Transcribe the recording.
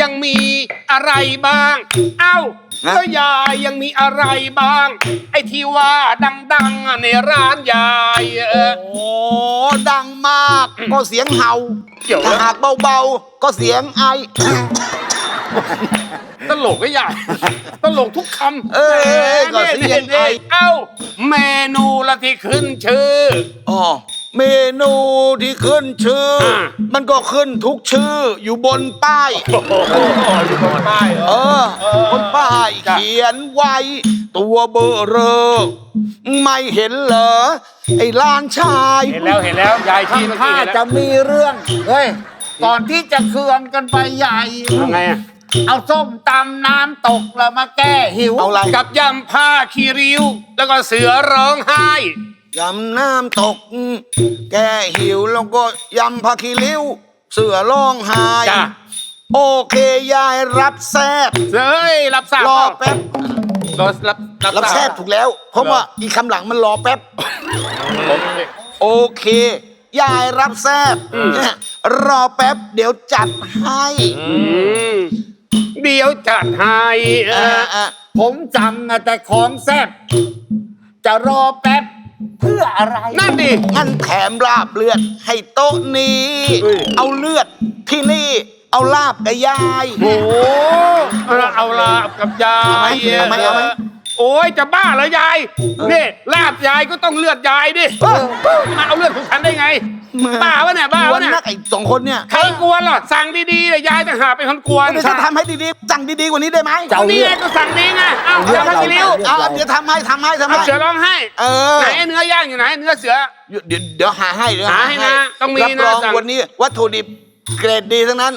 ยังมีอะไรบ้าง เอ้านะแล้วยายยังมีอะไรบ้าง ไอ้ที่ว่าดังๆในร้านยายเออ โอ้ดังมากก็เสียงเห่าเกี่ยวถ้าแล้วหากเบาๆ ก็เสียงไอ ตลกก็ยาย ตลกทุกคำเออก็แหมเสียงไอ เอ้า เมนูละที่ขึ้นชื่อ อ๋อ เมนูที่ขึ้นชื่ออมมันก็ขึ้นทุกชื่ออยู่บนป้ายโอ้โหอยู่บนป้ายเหรเอออ บนป้ายจ้ะเขียนไว้ ตัวเบอร์เรอ ไม่เห็นเหรอ ไอ้ล้านชาย เห็นแล้วเห็นแล้วยายที่เมื่อถ้ากี้เห็นแล้วจะมีเรื่อง เฮ้ย ก่อนที่จะเคืองกันไปใหญ่ ทำไงอะ เอาส้มตำน้ำตกแล้วมาแก้หิวเอาอะไร กับยำผ้าคีริ้ว แล้วก็เสือร้องไห้ ยำน้ำตก แกหิวแล้วก็ยำผักขี้ริ้ว เสือร้องไห้จ้ะ โอเค ยายรับแซบเฮ้ยรับทราบรอเปล่าแป๊บ รอรับรับรับทแซราบบถูกแล้ว เพราะว่าอีกคำหลังมันรอแป๊บโอเค ยายรับแซบเนี่ยรอแป๊บ เดี๋ยวจัดให้ อืม เดี๋ยวจัดให้เออ่าออ่าผมจำนะแต่ของแซ่บจะรอแป๊บ เพื่ออะไรนั่นดิงั้นแถมลาบเลือดให้โต๊ะนี้ เฮ้ย เอาเลือดที่นี่ เอาลาบกับยาย โอ้โหเอาเอาลาบกับยายเอาไหมเอาไหมเอาไหม โอ้ยจะบ้าเหรอยายนี่ลาบยายก็ต้องเลือดยายดิมาเอาเลือดของฉันได้ไงบ้าวะเนี่ยบ้าวะวันเนี่ยนักไอ้สองคนเนี่ยใครกวนหรอสั่งดีๆเลยยายจะหาเป็นคนกวนเดี๋ยวจะทำให้ดีๆสั่งดีๆกว่านี้ได้ไหมจะเอานี่เลืไงอดก็สั่งดีไงเอ้าเลือดทำให้เราริ้วเอาเดี๋ยวทำให้ทำให้ทำเอาให้เสือร้องให้เออไหนเนื้อย่างอยู่ไหนเนื้อเสือเดี๋ยวเดี๋ยวหาให้เดี๋ยวหาให้นะต้องมีรับรองนะสั่งวันนี้วัตถุดิบเกรดดีทั้งนั้น